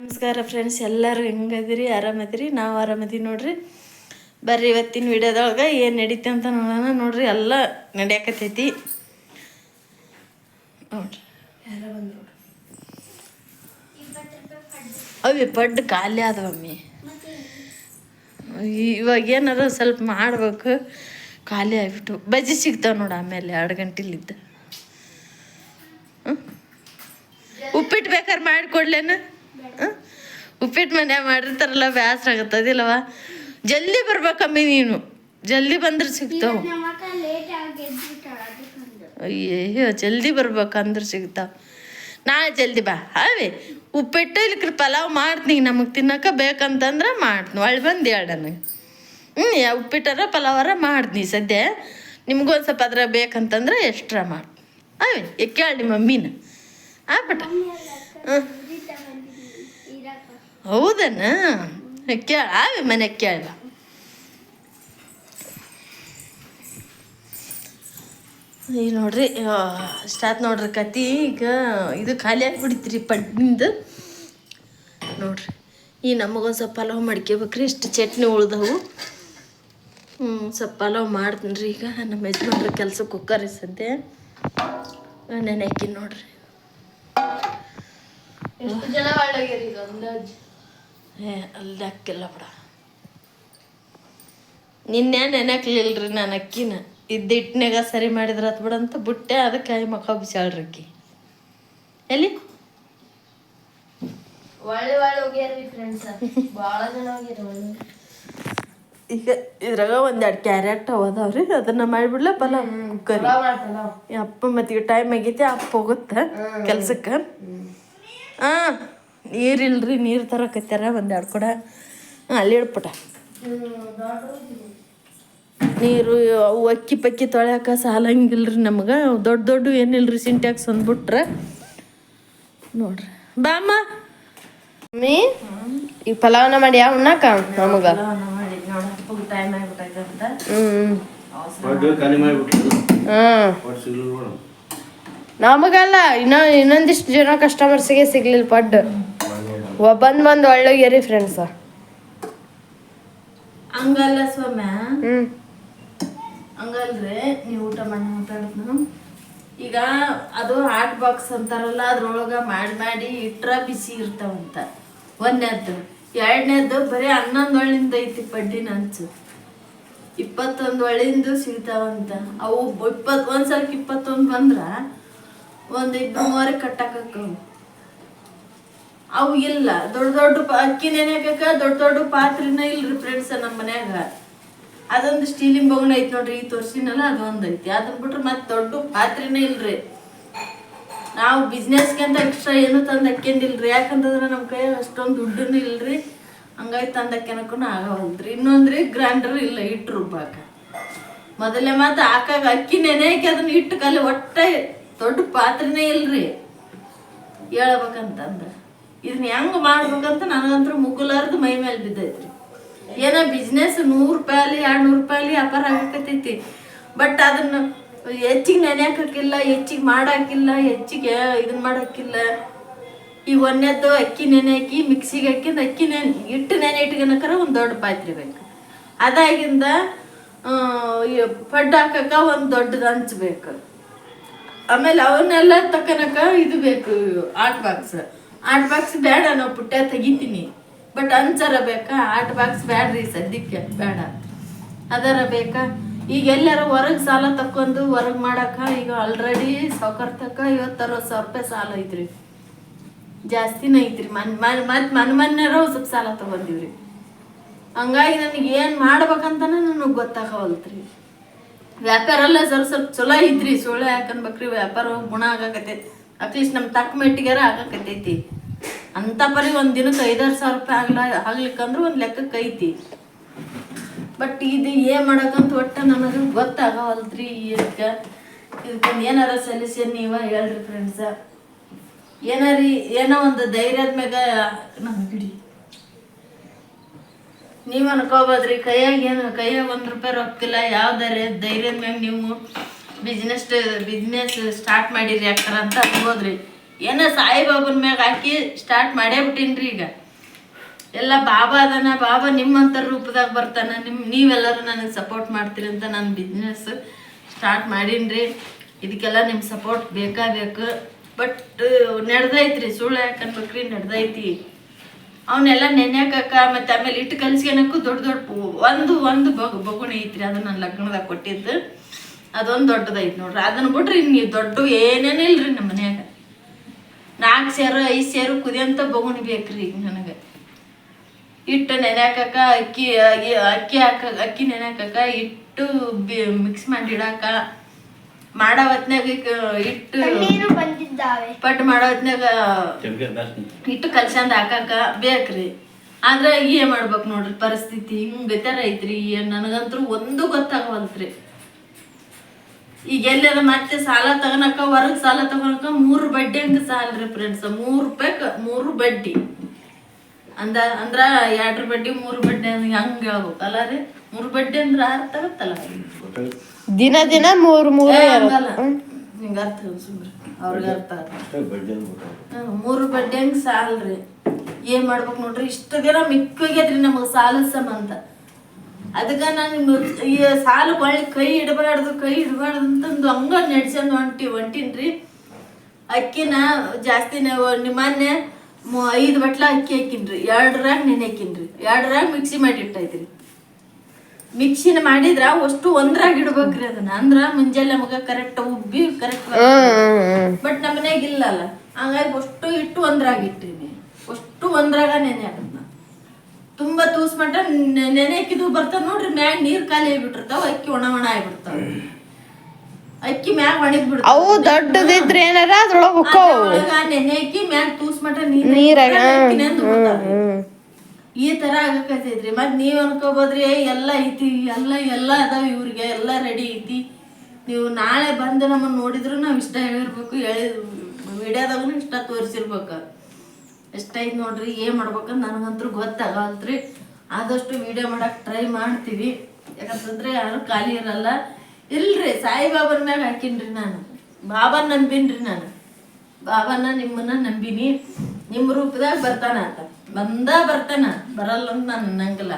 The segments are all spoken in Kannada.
ನಮಸ್ಕಾರ ಫ್ರೆಂಡ್ಸ್ ಎಲ್ಲರೂ ಹೆಂಗದಿರಿ ಆರಾಮದಿರಿ ನಾವು ಆರಾಮದೀವಿ ನೋಡ್ರಿ. ಬರ್ರಿ ಇವತ್ತಿನ ವಿಡಿಯೋದೊಳಗೆ ಏನು ನಡೀತೆ ಅಂತ ನೋಡೋಣ. ನೋಡ್ರಿ ಎಲ್ಲ ನಡೆಯಕತ್ತೈತಿ. ನೋಡ್ರಿ. ಅವ್ ಪಡ್ಡು ಖಾಲಿ ಆದವಮ್ಮಿ ಇವಾಗ ಏನಾರ ಸ್ವಲ್ಪ ಮಾಡ್ಬೇಕು. ಖಾಲಿ ಆಗ್ಬಿಟ್ಟು. ಬಜ್ಜಿ ಸಿಗ್ತಾವ ನೋಡು ಆಮೇಲೆ ಎರಡು ಗಂಟೆಲಿದ್ದ. ಉಪ್ಪಿಟ್ಟು ಬೇಕಾದ್ರೆ ಮಾಡಿಕೊಡ್ಲೇನು? ಉಪ್ಪಿಟ್ಟು ಮನೆ ಮಾಡಿರ್ತಾರಲ್ಲ ಬೇಸರ ಆಗತ್ತದಿಲ್ಲವ ಜಲ್ದಿ ಬರ್ಬೇಕಮ್ಮಿ ನೀನು. ಜಲ್ದಿ ಬಂದ್ರೆ ಸಿಗ್ತಾವ. ಅಯ್ಯಯ್ಯೋ ಜಲ್ದಿ ಬರ್ಬೇಕಂದ್ರೆ ಸಿಗ್ತಾವ. ನಾಳೆ ಜಲ್ದಿ ಬಾ. ಅವೇ ಉಪ್ಪಿಟ್ಟು ಇಲ್ಲಿ ಪಲಾವ್ ಮಾಡ್ತೀನಿ ನಮಗೆ ತಿನ್ನಕ ಬೇಕಂತಂದ್ರೆ ಮಾಡ್ತೀನಿ. ಒಳ್ಳೆ ಬಂದು ಹೇಳ ನನಗೆ. ಹ್ಞೂ ಯಾ ಉಪ್ಪಿಟ್ಟಾರ ಪಲಾವರ ಮಾಡ್ತೀನಿ ಸದ್ಯ. ನಿಮ್ಗೊಂದು ಸ್ವಲ್ಪ ಅದ್ರ ಬೇಕಂತಂದ್ರೆ ಎಕ್ಸ್ಟ್ರಾ ಮಾಡಿ. ಅವೇ ಕೇಳಿ ನಿಮ್ಮ ಮಮ್ಮಿನ. ಆ ಪಟ. ಹ್ಞೂ ಹೌದನ? ಕೇಳ ಮನೆ ಕೇಳ ಈಗ ನೋಡ್ರಿ ಸ್ಟಾರ್ಟ್ ನೋಡ್ರಿ ಕತಿ ಈಗ ಇದು ಖಾಲಿ ಆಗಿಬಿಡಿತ್ರಿ ಪಡ್ನಿಂದ ನೋಡ್ರಿ, ಈ ನಮಗೊಂದು ಸ್ವಲ್ಪ ಪಲಾವ್ ಮಾಡ್ಕೋಬೇಕ್ರಿ, ಇಷ್ಟು ಚಟ್ನಿ ಉಳ್ದವು. ಹ್ಞೂ ಸ್ವಲ್ಪ ಪಲಾವ್ ಮಾಡ್ತೀನಿ ಈಗ. ನಮ್ಮ ಯಜಮಾನ್ರ ಕೆಲಸ ಕುಕ್ಕರ್ ಸದ್ಯ. ನೆನೆ ಹಾಕಿ ನೋಡ್ರಿ. ಜನ ಈಗ ಅಂದಾಜು ಏ ಅಲ್ಲಿ ಅಕ್ಕಿಲ್ಲ ಬಿಡ. ನಿನ್ನೆ ನೆನಕ್ಲಿಲ್ರಿ ನಾನು ಅಕ್ಕಿನ. ಇದ್ದ ಹಿಟ್ನಾಗ ಸರಿ ಮಾಡಿದ್ರ ಹತ್ ಬಿಡಂತ ಬಿಟ್ಟೆ ಅದಕ್ಕೆ ಮಕ್ಕ ಬಿಸಾಳ್ರಿ ಅಕ್ಕಿ. ಎಲ್ಲಿ? ಒಳ್ಳೆ ಒಳ್ಳೆ ಫ್ರೆಂಡ್ಸ್ ಭಾಳ ಜನ ಹೋಗ್ಯಾರ ಒಳ್ಳೆ ಈಗ ಇದ್ರಾಗ ಒಂದೆರಡು ಕ್ಯಾರೆಟ್ ಅದಾವ್ರಿ ಅದನ್ನ ಮಾಡಿಬಿಡ್ಲ ಪಲಾವ್ ಕರಿ? ಅಪ್ಪ ಮತ್ತೀಗ ಟೈಮ್ ಆಗೈತಿ ಅಪ್ಪ ಹೋಗುತ್ತೆ ಕೆಲ್ಸಕ್ಕೆ? ಹಾಂ ನೀರಿಲ್ರಿ, ನೀರು ತರಕತ್ಯಾರ ಒಂದೆರಡು ಕೊಡ. ಹಾಂ, ಅಲ್ಲಿ ಇಡ್ಪುಟ ನೀರು, ಅವು ಅಕ್ಕಿ ಪಕ್ಕಿ ತೊಳ್ಯಾಕ ಸಾಲಂಗಿಲ್ರಿ ನಮ್ಗೆ. ದೊಡ್ಡ ದೊಡ್ಡ ಏನಿಲ್ರಿ ಸಿಂಟ್ಯಾಕ್ಸ್ ಅಂದ್ಬಿಟ್ರೆ. ನೋಡ್ರಿ. ಬಾಮ್ಮ ಮಮ್ಮಿ ಈಗ ಪಲಾವನ ಮಾಡಿ ಯಾವ ಉಣ್ಣಾಕ ನಮಗ? ನಮಗಲ್ಲ, ಇನ್ನೂ ಇನ್ನೊಂದಿಷ್ಟು ಜನ ಕಸ್ಟಮರ್ಸಿಗೆ ಸಿಗ್ಲಿಲ್ಲ ಪಡ್ಡು ಬಂದ್ ಒಳ್ಳೆ ಒಳ್ಳೋಗ್ಯಾರಿ ಫ್ರೆಂಡ್ಸ್ ಹಂಗಲ್ಲ ಸ್ವಾಮಿ. ಹ್ಮ್. ಹಂಗಲ್ರಿ ನೀವು ಊಟ ಮಾಡಿ ಮಾತಾಡಿದ್ನು ಈಗ ಅದು ಹಾಟ್ ಬಾಕ್ಸ್ ಅಂತಾರಲ್ಲ ಅದ್ರೊಳಗ ಮಾಡಿ ಮಾಡಿ ಇಟ್ರ ಬಿಸಿ ಇರ್ತಾವಂತ. ಒಂದನೇದ್ದು. ಎರಡನೇದ್ದು ಬರೀ ಹನ್ನೊಂದು ಒಳ್ಳಿಂದ ಐತಿ ಪಡ್ಡಿನ ನಂಚು. ಇಪ್ಪತ್ತೊಂದು ಒಳ್ಳಿಂದು ಸಿಗ್ತಾವಂತ. ಅವು ಇಪ್ಪತ್ ಒಂದ್ಸಲಕ್ಕೆ ಇಪ್ಪತ್ತೊಂದು ಬಂದ್ರ ಒಂದು ಇಬ್ಬರು ಮೂವರೆ ಕಟ್ಟಾಕಕ್ಕವು ಅವು ಇಲ್ಲ. ದೊಡ್ಡ ದೊಡ್ಡ ಅಕ್ಕಿ ನೆನೆಯಾಕ ದೊಡ್ಡ ದೊಡ್ಡ ಪಾತ್ರೆನ ಇಲ್ರಿ ಫ್ರೆಂಡ್ಸ್ ನಮ್ಮ ಮನ್ಯಾಗ. ಅದೊಂದು ಸ್ಟೀಲಿನ ಬೊಗಣ ಐತಿ ನೋಡ್ರಿ, ಈ ತೋರ್ಸಿನಲ್ಲ ಅದೊಂದು ಐತಿ. ಅದನ್ನ ಬಿಟ್ರೆ ಮತ್ತೆ ದೊಡ್ಡ ಪಾತ್ರೆನ ಇಲ್ರಿ. ನಾವು ಬಿಸ್ನೆಸ್ಗೆ ಅಂತ ಎಕ್ಸ್ಟ್ರಾ ಏನು ತಂದು ಹಾಕ್ಯಂದಿಲ್ರಿ ಯಾಕಂತಂದ್ರೆ ನಮ್ಮ ಕೈ ಅಷ್ಟೊಂದು ದುಡ್ಡೂ ಇಲ್ರಿ. ಹಂಗಾಗಿ ತಂದು ಹಾಕ್ಯನಕ್ಕೂ ಹೋಗ್ರಿ ಇನ್ನೊಂದ್ರಿ ಗ್ರೈಂಡರ್ ಇಲ್ಲ ಹಿಟ್ಟು ರುಬ್ಬಾಕ. ಮೊದಲೇ ಮಾತು ಹಾಕಾಗ ಅಕ್ಕಿ ನೆನೆಯಕ್ಕೆ ಅದನ್ನ ಹಿಟ್ಟು ಕಲ್ಲಿ ಒಟ್ಟೆ ದೊಡ್ಡ ಪಾತ್ರೆನೇ ಇಲ್ರಿ. ಹೇಳ್ಬೇಕಂತಂದ್ರೆ. ಇದನ್ನ ಹೆಂಗ್ ಮಾಡ್ಬೇಕಂತ ನನಗಂತೂ ಮುಗುಲಾರ್ದು ಮೈ ಮೇಲೆ ಬಿದ್ದೈತ್ರಿ. ಏನೋ ಬಿಸ್ನೆಸ್ ನೂರು ರೂಪಾಯಿ ಎರಡು ನೂರು ರೂಪಾಯಿ ವ್ಯಾಪಾರ ಆಗಕತ್ತೈತಿ. ಬಟ್ ಅದನ್ನ ಹೆಚ್ಚಿಗೆ ನೆನೆಯಾಕಿಲ್ಲ ಹೆಚ್ಚಿಗೆ ಮಾಡಾಕಿಲ್ಲ, ಹೆಚ್ಚಿಗೆ ಇದನ್ನ ಮಾಡಾಕಿಲ್ಲ. ಈ ಒಂದೇದ್ದು ಅಕ್ಕಿ ನೆನೆ ಹಾಕಿ, ಮಿಕ್ಸಿಗೆ ಹಾಕಿಂದ ಅಕ್ಕಿ ನೆನೆ ಇಟ್ಟು ನೆನೆ ಇಟ್ಕೊಳಕರ ಒಂದು ದೊಡ್ಡ ಪಾತ್ರೆ ಬೇಕು. ಅದಾಗಿಂದ ಪಡ್ಡು ಹಾಕಕ ಒಂದು ದೊಡ್ಡದು ಹಂಚ್ಬೇಕು ಆಮೇಲೆ ಅವನ್ನೆಲ್ಲ ತಕ್ಕನಕ ಇದು ಬೇಕು ಆಟ್ ಬಾಕ್ಸ್. ಆರ್ಟ್ ಬಾಕ್ಸ್ ಬೇಡ ನಾವು ಪುಟ್ಟ ತೆಗಿತೀನಿ. ಬಟ್ ಅಂಚರ ಬೇಕಾ? ಆರ್ಟ್ ಬಾಕ್ಸ್ ಬೇಡ್ರಿ ಸದ್ಯಕ್ಕೆ, ಬೇಡ. ಅದರ ಬೇಕಾ? ಈಗ ಎಲ್ಲಾರ ಹೊರಗೆ ಸಾಲ ತಕ್ಕೊಂಡು ಹೊರಗೆ ಮಾಡಕ ಈಗ ಆಲ್ರೆಡಿ ಸಾವ್ಕಾರ ತಕ್ಕ ಐವತ್ತು ಅರವತ್ತು ಸಾವಿರ ರೂಪಾಯಿ ಸಾಲ ಐತ್ರಿ. ಜಾಸ್ತಿನೇ ಐತ್ರಿ. ಮನ್ ಮನ್ ಮತ್ತೆ ಮನ್ ಮೊನ್ನೆರ ಸ್ವಲ್ಪ ಸಾಲ ತಗೊಂಡಿವ್ರಿ. ಹಂಗಾಗಿ ನನಗೆ ಏನು ಮಾಡ್ಬೇಕಂತನ ನನಗೆ ಗೊತ್ತಾಗವಲ್ತ್ರಿ. ವ್ಯಾಪಾರ ಎಲ್ಲ ಸ್ವಲ್ಪ ಸ್ವಲ್ಪ ಚಲೋ ಐತ್ರಿ. ಸುಳ್ಳು ಯಾಕನ್ಬೇಕ್ರಿ ವ್ಯಾಪಾರ ಗುಣ ಆಗಾಕತ್ತೈತಿ. ಅಟ್ಲೀಸ್ಟ್ ನಮ್ಮ ತಕ್ಕ ಮೆಟ್ಟಿಗಾರ ಆಗಾಕತ್ತೈತಿ. ಅಂತ ಪರಿ ಒಂದು ದಿನಕ್ಕೆ ಐದಾರು ಸಾವಿರ ರೂಪಾಯಿ ಆಗ್ಲ, ಆಗ್ಲಿಕ್ಕಂದ್ರೆ ಒಂದು ಲೆಕ್ಕಕ್ಕೆ ಐತಿ. ಬಟ್ ಇದು ಏನು ಮಾಡಕ್ಕಂತ ಒಟ್ಟ ನನಗೆ ಗೊತ್ತಾಗವಲ್ತ್ರಿ ಇದಕ್ಕೆ. ಇದಕ್ಕೊಂದು ಏನಾರ ಸೊಲ್ಯೂಷನ್ ನೀವ ಹೇಳ್ರಿ ಫ್ರೆಂಡ್ಸ ಏನಾರಿ, ಏನೋ ಒಂದು ಧೈರ್ಯದ ಮ್ಯಾಗ ನಮ್ಗೆ ಬಿಡಿ. ನೀವು ಅನ್ಕೋಬೋದ್ರಿ, ಕೈಯಾಗ ಏನು, ಕೈಯಾಗ ಒಂದು ರೂಪಾಯಿ ರೊಕ್ಕಿಲ್ಲ, ಯಾವ್ದಾರೆ ಧೈರ್ಯದ ಮ್ಯಾಗ ನೀವು ಬಿಸ್ನೆಸ್ ಬಿಸ್ನೆಸ್ ಸ್ಟಾರ್ಟ್ ಮಾಡಿರಿ ಯಾಕಾರ ಅಂತ ಅನ್ಬೋದ್ರಿ ಏನೋ ಸಾಯಿಬಾಬನ ಮ್ಯಾಗ ಹಾಕಿ ಸ್ಟಾರ್ಟ್ ಮಾಡೇ ಬಿಟ್ಟಿನ್ರಿ ಈಗ. ಎಲ್ಲ ಬಾಬಾ ಅದನ, ಬಾಬಾ ನಿಮ್ಮಂಥ ರೂಪದಾಗ ಬರ್ತಾನೆ, ನಿಮ್, ನೀವೆಲ್ಲರೂ ನನಗೆ ಸಪೋರ್ಟ್ ಮಾಡ್ತೀರಿ ಅಂತ ನಾನು ಬಿಸ್ನೆಸ್ ಸ್ಟಾರ್ಟ್ ಮಾಡೀನ್ರಿ. ಇದಕ್ಕೆಲ್ಲ ನಿಮ್ಮ ಸಪೋರ್ಟ್ ಬೇಕಾ, ಬೇಕು. ಬಟ್ ನಡೆದೈತ್ರಿ, ಸುಳ್ಳು ಯಾಕೆ ಅನ್ಬೇಕ್ರಿ ನಡೆದೈತಿ. ಅವನ್ನೆಲ್ಲ ನೆನೆಯಾಕ ಮತ್ತೆ ಆಮೇಲೆ ಇಟ್ಟು ಕಲಿಸ್ಕೊಳಕ್ಕೂ ದೊಡ್ಡ ದೊಡ್ಡ ಒಂದು ಒಂದು ಬಗ್, ಬಗುಣಿ ಐತ್ರಿ ಅದು ನನ್ನ ಲಗ್ನದಾಗ ಕೊಟ್ಟಿದ್ದು. ಅದೊಂದು ದೊಡ್ಡದೈತಿ ನೋಡ್ರಿ. ಅದನ್ನ ಬಿಟ್ರಿ ನೀವು ದೊಡ್ಡ ಏನೇನು ಇಲ್ರಿ ನಮ್ಮ ಮನ್ಯಾಗ. ನಾಲ್ಕು ಸೇರು ಐದು ಸೇರು ಕುದಿಯಂತ ಬಗುಣಿ ಬೇಕ್ರಿ ಈಗ ನನಗೆ. ಹಿಟ್ಟು ನೆನೆಯಾಕ ಅಕ್ಕಿ ಅಕ್ಕಿ ಅಕ್ಕಿ ಹಾಕ ಅಕ್ಕಿ ನೆನೆಯಾಕ ಹಿಟ್ಟು ಮಿಕ್ಸ್ ಮಾಡಿ ಇಡಾಕ. ಮಾಡೋ ಹೊತ್ನ್ಯಾಗ ಈಗ ಹಿಟ್ಟು ಪಟ್ಟು ಮಾಡೋ ಜಾಸ್ತಿ ಹಿಟ್ಟು ಕಲ್ಸಂದ್ ಹಾಕಾಕ ಬೇಕ್ರಿ. ಆದ್ರೆ ಏನ್ ಮಾಡ್ಬೇಕು ನೋಡ್ರಿ ಪರಿಸ್ಥಿತಿ ಹಿಂಗ್ ಬೇತಾರ ಐತ್ರಿ. ನನಗಂತ್ರು ನನಗಂತೂ ಒಂದು ಗೊತ್ತಾಗವಲ್ತ್ರಿ. ಈಗ ಎಲ್ಲಾರ ಮತ್ತೆ ಸಾಲ ತಗನಕ ಹೊರಗ್ ಸಾಲ ತಗೋನಕ ಮೂರು ಬಡ್ಡಿ ಹಂಗ ರೀ ಫ್ರೆಂಡ್ಸ್ ಮೂರು ರೂಪಾಯಿ ಮೂರು ಬಡ್ಡಿ. ಅಂದ ಅಂದ್ರ ಎರಡು ಬಡ್ಡಿ ಮೂರು ಬಡ್ಡಿ ಅಂದ್ರೆ ಹಂಗ ಹೇಳ್ಬೇಕು ಅಲ್ಲ ರೀ. ಮೂರು ಬಡ್ಡಿ ಅಂದ್ರ ಅರ್ಥ ತಗತ್ತಲ್ಲ ದಿನ ದಿನ ಮೂರು ಮೂರು ಹಿಂಗೆ ಹಂಗಲ್ಲ. ಹಿಂಗ ಅರ್ಥ ಸುಮ್ರಿ ಅವ್ರಿಗೆ ಅರ್ಥ ಮೂರು ಬಡ್ಡಿ ಹಂಗ ಸಾಲ್ರಿ. ಏನ್ ಮಾಡ್ಬೇಕು ನೋಡ್ರಿ ಇಷ್ಟ ದಿನ ಮಿಕ್ಕೋಗೈತ್ರಿ ನಮಗ ಸಾಲದ ಸಂಬಂಧ ಅದಕ್ಕ ನಾನು ಈ ಸಾಲು ಒಳ್ಳೆ ಕೈ ಇಡಬಾರ್ದು ಕೈ ಇಡಬಾರ್ದು ಅಂತಂದು ಹಂಗ ನಡ್ಸಂದು ಹೊಂಟಿ ಹೊಂಟಿನ್ರಿ ಅಕ್ಕಿನ ಜಾಸ್ತಿ ನಾವು ನಿಮ್ಮನ್ನೆ ಐದು ಬಟ್ಲ ಅಕ್ಕಿ ಹಾಕಿನ್ರಿ ಎರಡರಾಗ ನೆನೆ ಹಾಕಿನ್ರಿ. ಎರಡರಾಗ ಮಿಕ್ಸಿ ಮಾಡಿ ಇಟ್ಟೈತ್ರಿ ಮಿಕ್ಸಿನ ಮಾಡಿದ್ರ ಅಷ್ಟು ಒಂದ್ರಾಗ ಇಡ್ಬೇಕ್ರಿ ಅದನ್ನ. ಅಂದ್ರ ಮುಂಜಾನೆ ನಮಗ ಕರೆಕ್ಟ್ ಉಬ್ಬಿ ಕರೆಕ್ಟ್ ಬಟ್ ನಮ್ಮ ಮನ್ಯಾಗ ಇಲ್ಲಲ್ಲ. ಹಂಗಾಗಿ ಅಷ್ಟು ಇಟ್ಟು ಒಂದ್ರಾಗ ಇಟ್ಟಿನಿ. ಅಷ್ಟು ಒಂದ್ರಾಗ ನೆನೆ ತುಂಬಾ ತೂಸ್ ಮಟ್ಟ ನೆನೆ ಹಾಕಿದ್ದು ಬರ್ತಾವ ನೋಡ್ರಿ ಮ್ಯಾಗ ನೀರ್ ಖಾಲಿ ಆಗ್ಬಿಟ್ಟಿರ್ತಾವ ಅಕ್ಕಿ ಒಣ ಒಣ ಆಗಿಬಿಡ್ತಾವ. ಅಕ್ಕಿ ಮ್ಯಾಗ ಒಣಗಿ ಬಿಡ್ತಾವ. ಅವು ದೊಡ್ಡದಿದ್ರೆ ಏನಾರ ಅದ್ರೊಳಗ ಹೊಕ್ಕವು ನೆನೆ ಹಾಕಿ ಮ್ಯಾಗ ತೂಸ್ ಮಟ್ಟ ನೀರ್ ನೀರಾಗ. ಈ ತರ ಆಗಕತ್ತೈತ್ರಿ. ಮತ್ ನೀವ್ ಅನ್ಕೋಬೋದ್ರಿ ಎಲ್ಲ ಐತಿ ಎಲ್ಲ ಎಲ್ಲ ಅದಾವ ಇವ್ರಿಗೆ ಎಲ್ಲ ರೆಡಿ ಐತಿ. ನೀವು ನಾಳೆ ಬಂದು ನಮ್ಮನ್ನ ನೋಡಿದ್ರು ನಾವ್ ಇಷ್ಟ ಹೇಳಿರ್ಬೇಕು ಹೇಳಿ ವಿಡಿಯೋದಾಗೂ ಇಷ್ಟ ತೋರಿಸಿರ್ಬೇಕು. ಎಷ್ಟೈತ್ ನೋಡ್ರಿ, ಏನ್ ಮಾಡ್ಬೇಕಂತ ನನಗಂತೂ ಗೊತ್ತಾಗಲ್ತ್ರಿ. ಆದಷ್ಟು ವಿಡಿಯೋ ಮಾಡಕ್ ಟ್ರೈ ಮಾಡ್ತೀವಿ. ಯಾಕಂತಂದ್ರೆ ಯಾರು ಖಾಲಿ ಇರಲ್ಲ. ಇಲ್ರಿ, ಸಾಯಿಬಾಬನ ಮ್ಯಾಗ ಹಾಕಿನ್ರಿ ನಾನು. ಬಾಬಾ ನಂಬಿನ್ರಿ ನಾನು. ಬಾಬಾನ ನಿಮ್ಮನ್ನ ನಂಬಿನಿ. ನಿಮ್ಮ ರೂಪದಾಗ ಬರ್ತಾನ ಅಂತ ಬಂದ ಬರ್ತಾನ. ಬರಲ್ಲ ಅಂತ ನಾನು ಅನ್ನಂಗಿಲ್ಲ.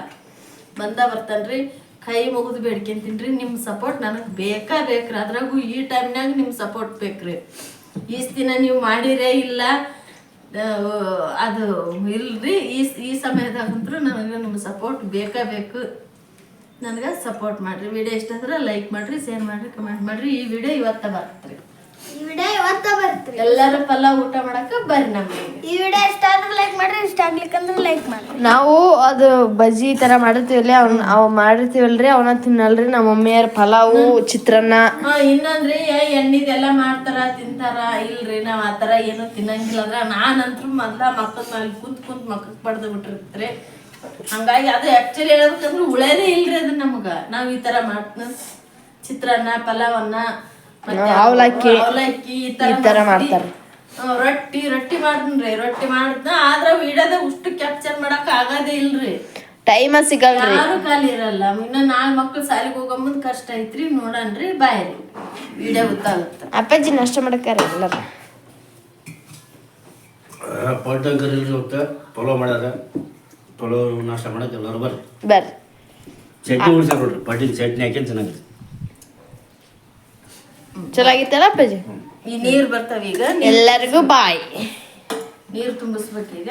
ಬಂದ ಬರ್ತಾನ್ರಿ. ಕೈ ಮುಗಿದು ಬೇಡ್ಕೊಂತೀನ್ರಿ. ನಿಮ್ಮ ಸಪೋರ್ಟ್ ನನಗೆ ಬೇಕಾ ಬೇಕ್ರಿ. ಅದ್ರಾಗೂ ಈ ಟೈಮ್ನಾಗ ನಿಮ್ಮ ಸಪೋರ್ಟ್ ಬೇಕ್ರಿ. ಈಸ್ ದಿನ ನೀವು ಮಾಡಿರೇ ಇಲ್ಲ. ಅದು ಇಲ್ರಿ, ಈ ಈ ಸಮಯದಾಗಂತೂ ನನಗೆ ನಿಮ್ಮ ಸಪೋರ್ಟ್ ಬೇಕಾ ಬೇಕು. ನನಗೆ ಸಪೋರ್ಟ್ ಮಾಡಿರಿ. ವಿಡಿಯೋ ಇಷ್ಟ ಅಂದ್ರೆ ಲೈಕ್ ಮಾಡಿರಿ ಶೇರ್ ಮಾಡಿರಿ ಕಮೆಂಟ್ ಮಾಡಿರಿ. ಈ ವಿಡಿಯೋ ಇವತ್ತ ಬರ್ತರಿ ಈ ವಿಡಿಯೋ ಇವತ್ತ ಬರ್ತೀರಿ. ಎಲ್ಲರೂ ಪಲಾವ್ ಊಟ ಮಾಡಕ್ಕೆ ಬರ್ರಿ ನಮಗೆ ಈ ವಿಡಿಯೋ ಇಷ್ಟ ಆದ್ರೆ ಲೈಕ್ ಮಾಡ್ರಿ ಇಷ್ಟ ಆಗ್ಲಿಕ್ಕಂದ್ರೆ ಲೈಕ್ ಮಾಡ್ರಿ. ನಾವು ಅದು ಬಜ್ಜಿ ತರ ಮಾಡಿರ್ತೀವಲ್ಲ ಅವ್ನ ಅವ್ ಮಾಡಿರ್ತೀವಲ್ರಿ ಅವನ್ನ ತಿನ್ನಲ್ರಿ ನಮ್ಮ ಮಮ್ಮಿಯರ್ ಪಲಾವು ಚಿತ್ರಾನ್ನ. ಹಾ ಇನ್ನೊಂದ್ರಿ ಏ, ಎಣ್ಣಿದೆಲ್ಲ ಮಾಡ್ತಾರ ತಿಂತಾರ ಇಲ್ರಿ ನಾವ್ ಆತರ ಏನು ತಿನ್ನಂಗಿಲ್ಲ ಅಂದ್ರ ನಾನಂತ್ರು ಮೊದ್ಲ ಮಕ್ಕಳ ಮೇಲೆ ಕುಂತ್ ಕುಂತ್ ಮಕ್ಕಕ್ ಬಡ್ದು ಬಿಟ್ಟಿರ್ತ್ರಿ. ಹಂಗಾಗಿ ಅದು ಆಕ್ಚುಲಿ ಹೇಳ್ಬೇಕಂದ್ರೆ ಉಳೇದೇ ಇಲ್ರಿ ಅದು ನಮಗ. ನಾವ್ ಈ ತರ ಮಾಡ್ತ ಚಿತ್ರಾನ್ನ ಪಲಾವನ್ನ ಅವಲಕ್ಕಿ. ಅವಲಕ್ಕಿ ಈ ಈ ತರ ಮಾಡ್ತಾರೆ. ರೊಟ್ಟಿ ರೊಟ್ಟಿ ಮಾಡ್ತೀನ್ರಿ ರೊಟ್ಟಿ ಮಾಡಿದ್ನ ಆದ್ರ ವಿಡಿಯೋದಾಗ ಉಷ್ಟು ಕ್ಯಾಪ್ಚರ್ ಮಾಡಕ್ ಆಗದೇ ಇಲ್ರಿ. ಟೈಮ ಸಿಗಲ್ರಿ. ಯಾರು ಖಾಲಿ ಇರಲ್ಲ. ಇನ್ನ ನಾಲ್ ಮಕ್ಳು ಸಾಲಿಗೆ ಹೋಗೋ ಮುಂದ್ ಕಷ್ಟ ಐತ್ರಿ ನೋಡನ್ರಿ ಬಾಯ್ರಿ. ವಿಡಿಯೋ ಗೊತ್ತಾಗುತ್ತೆ. ಅಪ್ಪಾಜಿ ನಷ್ಟ ಮಾಡಕ್ಕಾರ ಎಲ್ಲರ? ಪಡ್ಡಂಕರ್ ಇಲ್ರಿ ಇವತ್ತು. ಪಲಾವ್ ಮಾಡ್ಯಾರ. ಪಲಾವ್ ನಾಷ್ಟ ಮಾಡಕ್ಕೆ ಎಲ್ಲರೂ ಬರ್ರಿ. ಬರ್ರಿ. ಚಟ್ನಿ ಉಳಿಸ್ಯಾರ ನೋಡ್ರಿ. ಚಟ್ನಿ ಹಾಕಿ ಚೆನ್ನಾಗಿದೆ ಚಲೋ ಆಗಿತ್ತಲ್ಲ ಅಪ್ಪಾಜಿ ಈ ನೀರು ಬರ್ತಾವೀಗ? ಎಲ್ಲರಿಗೂ ಬಾಯ್. ನೀರು ತುಂಬಿಸ್ಬೇಕೀಗ?